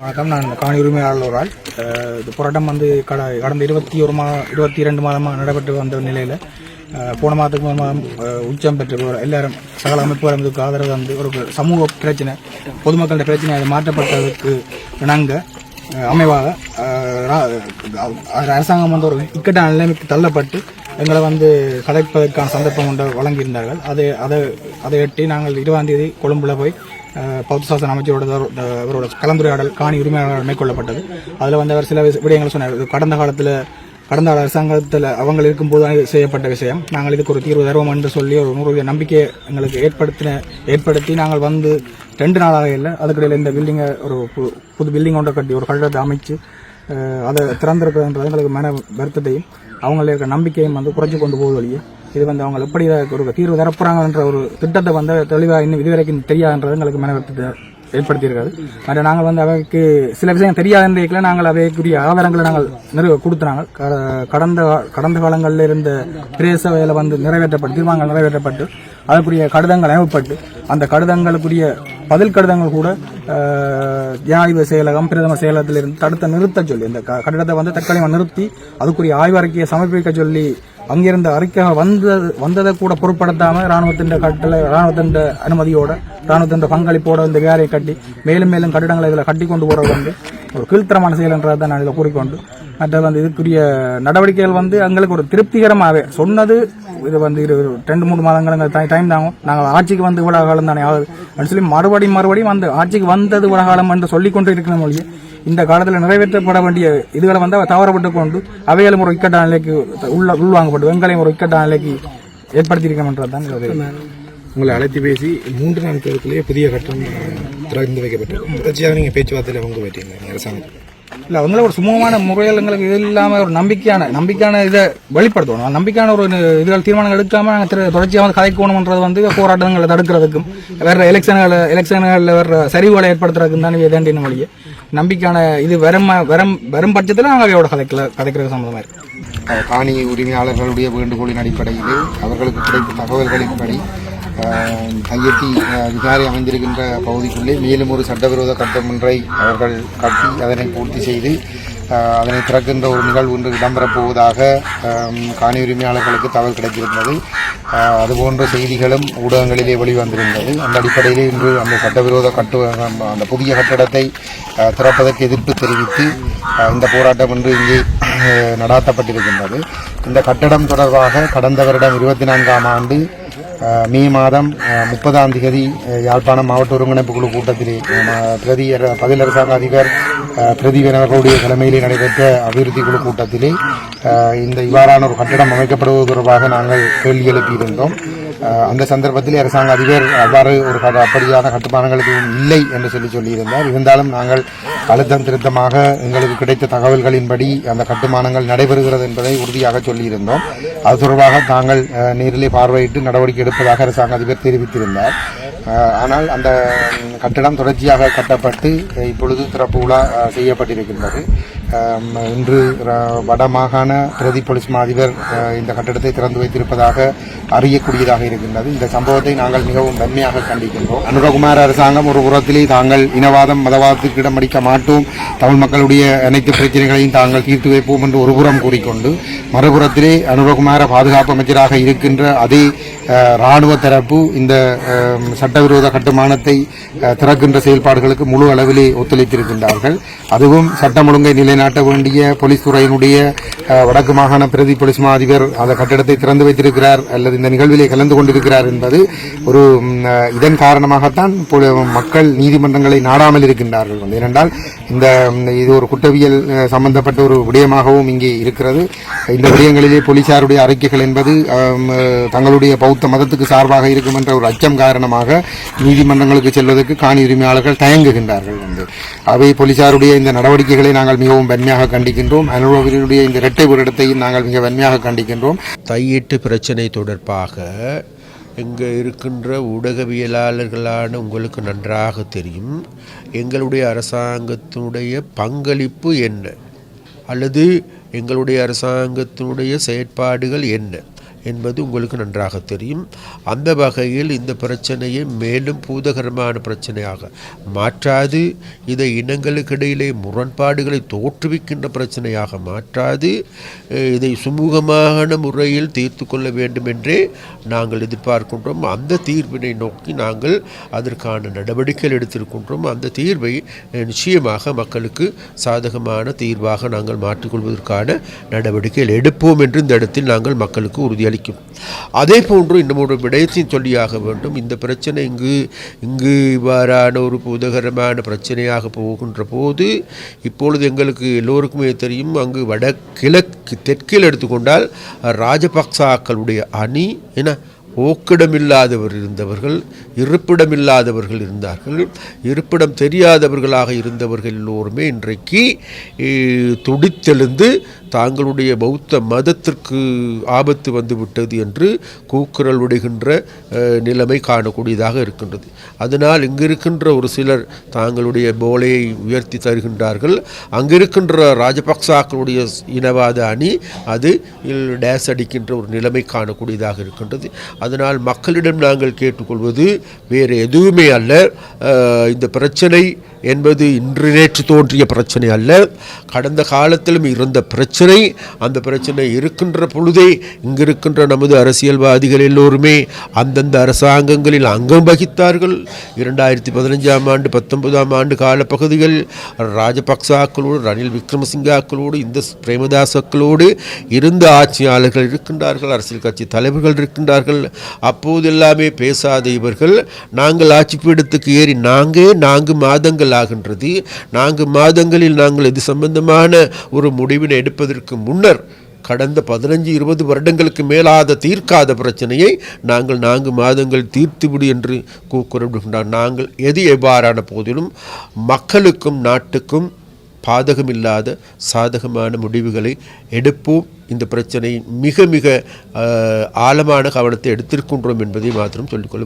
வணக்கம். நான் காணி உரிமையாளர் ஒரு ஆள் இந்த போராட்டம் வந்து கட கடந்த இருபத்தி ஒரு மா இருபத்தி இரண்டு மாதமாக நடைபெற்று வந்த நிலையில் போன மாதத்துக்கு முதல் மாதம் உச்சம் பெற்று எல்லாரும் சகல அமைப்புகளும் இதுக்கு ஆதரவு வந்து ஒரு சமூக பிரச்சனை பொதுமக்களோட பிரச்சனை அது மாற்றப்பட்டதுக்கு இணங்க அமைவாக அரசாங்கம் வந்து ஒரு இக்கட்டான நிலைமைக்கு தள்ளப்பட்டு எங்களை வந்து கலைப்பதற்கான சந்தர்ப்பம் கொண்டு வழங்கியிருந்தார்கள். அதை அதை அதை எட்டி நாங்கள் இருபதாம் தேதி கொழும்புல போய் பௌத்த சாசன அமைச்சரோட அவரோட கலந்துரையாடல் காணி உரிமையாளர் மேற்கொள்ளப்பட்டது. அதில் வந்து அவர் சில விஷ- விடயங்களை சொன்னார். கடந்த காலத்தில் கடந்த கால அரசாங்கத்தில் அவங்க இருக்கும்போது செய்யப்பட்ட விஷயம். நாங்கள் இதுக்கு ஒரு தீர்வு தருவோம் என்று சொல்லி ஒரு நூறு நம்பிக்கை எங்களுக்கு ஏற்படுத்தின ஏற்படுத்தி நாங்கள் வந்து ரெண்டு நாளாக இல்லை அதுக்கிடையில் இந்த பில்டிங்கை ஒரு பு- புது பில்டிங் ஒன்றை கட்டி ஒரு கட்டடத்தை அமைச்சு அதை திறந்திருக்கிறதுன்றது எங்களுக்கு மன வருத்தத்தையும் அவங்களுக்கு இருக்க நம்பிக்கையும் வந்து குறைச்சி கொண்டு போகுது வழியே. இது வந்து அவங்க எப்படி ஒரு தீர்வு தரப்போறாங்கன்ற ஒரு திட்டத்தை வந்து தெளிவாக இன்னும் இதுவரைக்கும் தெரியாதுன்றது எங்களுக்கு மனவருத்தத்தை ஏற்படுத்தியிருக்காது மற்ற நாங்கள் வந்து அவைக்கு சில விஷயம் தெரியாதுன்றதுக்குள்ள நாங்கள் அவைக்குரிய ஆதாரங்களை நாங்கள் நிறுவ கொடுத்தாங்க கடந்த கடந்த காலங்களில் இருந்த பிரேச வேலை வந்து நிறைவேற்றப்பட்டு தீர்மானங்கள் நிறைவேற்றப்பட்டு அதற்குரிய கடிதங்கள் அனுப்பப்பட்டு அந்த கடிதங்களுக்குரிய பதில் கடிதங்கள் கூட ஜனாதிபதி செயலகம் பிரதம செயலகத்திலிருந்து தடுத்த நிறுத்த சொல்லி இந்த கட்டிடத்தை வந்து தற்காலிகமாக நிறுத்தி அதுக்குரிய ஆய்வறிக்கையை சமர்ப்பிக்க சொல்லி அங்கிருந்த அறிக்கை வந்தது வந்ததை கூட பொருட்படுத்தாமல் ராணுவத்தின் கட்டளை ராணுவத்தின் அனுமதியோட ராணுவத்தின் பங்களிப்போட இந்த வேலையை கட்டி மேலும் மேலும் கட்டிடங்களை இதில் கட்டி கொண்டு போகிறது வந்து ஒரு கீழ்த்தரமான செயல் என்றதை நான் இதில் கூறிக்கொண்டு மற்ற வந்து இதுக்குரிய நடவடிக்கைகள் வந்து எங்களுக்கு ஒரு திருப்திகரமாகவே சொன்னது இது வந்து இரு ரெண்டு மூணு மாதங்கள் டைம் தாங்கும் நாங்கள் ஆட்சிக்கு வந்து இவ்வளவு காலம் தானே ஆகுது அப்படின்னு சொல்லி மறுபடியும் மறுபடியும் வந்து ஆட்சிக்கு வந்தது உலகாலம் காலம் என்று சொல்லிக் கொண்டு இருக்கிற மொழியை இந்த காலத்தில் நிறைவேற்றப்பட வேண்டிய இதுகளை வந்து அவர் தவறப்பட்டு கொண்டு அவைகளும் ஒரு இக்கட்டான நிலைக்கு உள்ள உள்வாங்கப்பட்டு வெங்கலையும் ஒரு இக்கட்டான நிலைக்கு ஏற்படுத்தியிருக்கணுன்றது தான் இது. உங்களை அழைத்து பேசி மூன்று நாட்களுக்குள்ளேயே புதிய கட்டம் திறந்து வைக்கப்பட்டது தொடர்ச்சியாக நீங்கள் பேச்சுவார்த்தையில் பங்கு பெற்றீங்க அரசாங்கத்தில். இல்ல அவங்கள ஒரு சுமூகமான முறையில் எங்களுக்கு இது இல்லாம ஒரு நம்பிக்கையான நம்பிக்கையான இதை வெளிப்படுத்தணும். நம்பிக்கையான ஒரு இதுகள் தீர்மானங்கள் எடுக்காம நாங்கள் திரு தொடர்ச்சியாக வந்து கதைக்கணும்ன்றது வந்து போராட்டங்களை தடுக்கிறதுக்கும் வேற எலெக்ஷன்கள் எலெக்ஷன்களில் வர சரிவுகளை ஏற்படுத்துறதுக்கும் தான் வேண்டிய வழியே. நம்பிக்கையான இது வரும் வரும் வரும் பட்சத்தில் நாங்கள் அவையோட கதைக்கல கதைக்கிறது சம்மந்தமாக இருக்கு. அஹ், காணி உரிமையாளர்களுடைய வேண்டுகோளின் அடிப்படையில் அவர்களுக்கு கிடைத்த தகவல்களின்படி அஹ், கையெட்டி விகாரை அமைந்திருக்கின்ற பகுதிக்குள்ளே மேலும் ஒரு சட்டவிரோத கட்டம் ஒன்றை அவர்கள் கட்டி அதனை பூர்த்தி செய்து அதனை திறக்கின்ற ஒரு நிகழ்வு ஒன்று இடம்பெறப் போவதாக காணி உரிமையாளர்களுக்கு தகவல் கிடைத்திருந்தது. அதுபோன்ற செய்திகளும் ஊடகங்களிலே வெளிவந்திருந்தது. அந்த அடிப்படையிலே இன்று அந்த சட்டவிரோத கட்டு அந்த புதிய கட்டடத்தை திறப்பதற்கு எதிர்ப்பு தெரிவித்து இந்த போராட்டம் இன்று இங்கே நடாத்தப்பட்டிருக்கின்றது. இந்த கட்டடம் தொடர்பாக கடந்த வருடம் இருபத்தி நான்காம் ஆண்டு மே மாதம் முப்பதாம் தேதி யாழ்ப்பாணம் மாவட்ட ஒருங்கிணைப்பு குழு கூட்டத்திலே பிரதி பதில் அரசாங்க அதிபர் அஹ், பிரதீபன் அவர்களுடைய தலைமையிலே நடைபெற்ற அபிவிருத்தி குழு கூட்டத்திலே இந்த இவ்வாறான ஒரு கட்டடம் அமைக்கப்படுவது தொடர்பாக நாங்கள் கேள்வி எழுப்பியிருந்தோம் அந்த சந்தர்ப்பத்தில் அரசாங்க அதிபர் அவ்வாறு ஒரு கட- அப்படியான கட்டுமானங்களுக்கு இல்லை என்று சொல்லி சொல்லியிருந்தார் இருந்தாலும் நாங்கள் அழுத்தம் திருத்தமாக எங்களுக்கு கிடைத்த தகவல்களின்படி அந்த கட்டுமானங்கள் நடைபெறுகிறது என்பதை உறுதியாக சொல்லியிருந்தோம் அது தொடர்பாக தாங்கள் நேரிலே பார்வையிட்டு நடவடிக்கை எடுப்பதாக அரசாங்க அதிபர் தெரிவித்திருந்தார். ஆனால் அந்த கட்டிடம் கட்டடம் தொடர்ச்சியாக கட்டப்பட்டு இப்பொழுது திறப்பு விழா செய்யப்பட்டிருக்கின்றது. இன்று வடமாகாண பிரதி போலீஸ் மாதிபர் இந்த கட்டடத்தை திறந்து வைத்திருப்பதாக அறியக்கூடியதாக இருக்கின்றது. இந்த சம்பவத்தை நாங்கள் மிகவும் வன்மையாக கண்டிக்கின்றோம். அனுரகுமார் அரசாங்கம் ஒரு புறத்திலே தாங்கள் இனவாதம் மதவாதத்திற்கு இடமளிக்க மாட்டோம். தமிழ் மக்களுடைய அனைத்து பிரச்சனைகளையும் தாங்கள் தீர்த்து வைப்போம் என்று ஒருபுறம் கூறிக்கொண்டு மறுபுறத்திலே அனுரகுமார பாதுகாப்பு அமைச்சராக இருக்கின்ற அதே இராணுவ தரப்பு இந்த சட்டவிரோத கட்டுமானத்தை திறக்கின்ற செயல்பாடுகளுக்கு முழு அளவிலே ஒத்துழைத்திருக்கின்றார்கள். அதுவும் சட்டம் ஒழுங்கை நாட்ட வேண்டிய போலீஸ் துறையினுடைய வடக்கு மாகாண பிரதி போலீஸ் மா அதிபர் அந்த கட்டிடத்தை திறந்து வைத்திருக்கிறார் அல்லது இந்த நிகழ்விலே கலந்து கொண்டிருக்கிறார் என்பது ஒரு இதன் காரணமாகத்தான் மக்கள் நீதிமன்றங்களை நாடாமல் இருக்கின்றார்கள். வந்து ஏனென்றால் இந்த இது ஒரு குற்றவியல் சம்பந்தப்பட்ட ஒரு விடயமாகவும் இங்கே இருக்கிறது. இந்த விடயங்களிலே போலீசாருடைய அறிக்கைகள் என்பது தங்களுடைய பௌத்த மதத்துக்கு சார்பாக இருக்கும் என்ற ஒரு அச்சம் காரணமாக நீதிமன்றங்களுக்கு செல்வதற்கு காணி உரிமையாளர்கள் தயங்குகின்றார்கள். வந்து அவை போலீசாருடைய இந்த நடவடிக்கைகளை நாங்கள் மிகவும் வன்மையாக கண்டிக்கின்றோம். அனுபவர்களுடைய இந்த இரட்டை இடத்தையும் நாங்கள் மிக வன்மையாக கண்டிக்கின்றோம். தையீட்டு பிரச்சனை தொடர்பாக இங்கே இருக்கின்ற ஊடகவியலாளர்களான உங்களுக்கு நன்றாக தெரியும். எங்களுடைய அரசாங்கத்தினுடைய பங்களிப்பு என்ன? அல்லது எங்களுடைய அரசாங்கத்தினுடைய செயற்பாடுகள் என்ன? என்பது உங்களுக்கு நன்றாக தெரியும். அந்த வகையில் இந்த பிரச்சனையை மேலும் பூதகரமான பிரச்சனையாக மாற்றாது. இதை இனங்களுக்கு இடையிலே முரண்பாடுகளை தோற்றுவிக்கின்ற பிரச்சனையாக மாற்றாது. இதை சுமூகமான முறையில் தீர்த்து கொள்ள வேண்டும் என்றே நாங்கள் எதிர்பார்க்கின்றோம். அந்த தீர்வினை நோக்கி நாங்கள் அதற்கான நடவடிக்கைகள் எடுத்திருக்கின்றோம். அந்த தீர்வை நிச்சயமாக மக்களுக்கு சாதகமான தீர்வாக நாங்கள் மாற்றிக்கொள்வதற்கான நடவடிக்கைகள் எடுப்போம் என்று இந்த இடத்தில் நாங்கள் மக்களுக்கு உறுதியளிக்கும் அதே போன்று இன்னும் ஒரு விடயத்தையும் சொல்லியாக வேண்டும். இந்த பிரச்சனை இங்கு இங்கு இவ்வாறான ஒரு உதகரமான பிரச்சனையாக போகின்ற போது இப்பொழுது எங்களுக்கு எல்லோருக்குமே தெரியும் அங்கு வடகிழக்கு தெற்கில் எடுத்துக்கொண்டால் ராஜபக்சாக்களுடைய அணி என ஓக்கிடமில்லாதவர் இருந்தவர்கள் இருப்பிடமில்லாதவர்கள் இருந்தார்கள் இருப்பிடம் தெரியாதவர்களாக இருந்தவர்கள் எல்லோருமே இன்றைக்கு துடித்தெழுந்து தாங்களுடைய பௌத்த மதத்திற்கு ஆபத்து வந்துவிட்டது என்று கூக்குரல் விடுகின்ற நிலைமை காணக்கூடியதாக இருக்கின்றது. அதனால் இங்கிருக்கின்ற ஒரு சிலர் தாங்களுடைய போலையை உயர்த்தி தருகின்றார்கள். அங்கிருக்கின்ற ராஜபக்சாக்களுடைய இனவாத அணி அது டேஸ் அடிக்கின்ற ஒரு நிலைமை காணக்கூடியதாக இருக்கின்றது. அதனால் மக்களிடம் நாங்கள் கேட்டுக்கொள்வது வேறு எதுவுமே அல்ல. இந்த பிரச்சனை என்பது இன்று நேற்று தோன்றிய பிரச்சனை அல்ல. கடந்த காலத்திலும் இருந்த பிரச்சனை அந்த பிரச்சனை இருக்கின்ற பொழுதே இங்கிருக்கின்ற நமது அரசியல்வாதிகள் எல்லோருமே அந்தந்த அரசாங்கங்களில் அங்கம் வகித்தார்கள். இரண்டாயிரத்தி பதினஞ்சாம் ஆண்டு பத்தொன்பதாம் ஆண்டு காலப்பகுதிகள் ராஜபக்சாக்களோடு ரணில் விக்ரமசிங்காக்களோடு இந்த பிரேமதாசக்களோடு இருந்த ஆட்சியாளர்கள் இருக்கின்றார்கள் அரசியல் கட்சி தலைவர்கள் இருக்கின்றார்கள். அப்போது எல்லாமே பேசாத இவர்கள் நாங்கள் ஆட்சி பீடத்துக்கு ஏறி நாங்கே நான்கு மாதங்கள் ஆகின்றது. நான்கு மாதங்களில் நாங்கள் இது சம்பந்தமான ஒரு முடிவினை எடுப்பதற்கு முன்னர் கடந்த பதினஞ்சு இருபது வருடங்களுக்கு மேலாத தீர்க்காத பிரச்சனையை நாங்கள் நான்கு மாதங்கள் தீர்த்துவிடு என்று கூக்குறவிடுகின்றார் நாங்கள் எது எவ்வாறான போதிலும் மக்களுக்கும் நாட்டுக்கும் பாதகமில்லாத சாதகமான முடிவுகளை எடுப்போம். இந்த பிரச்சனை மிக மிக ஆழமான கவனத்தை எடுத்திருக்கின்றோம் என்பதை மாத்திரம் சொல்லிக்கொள்ள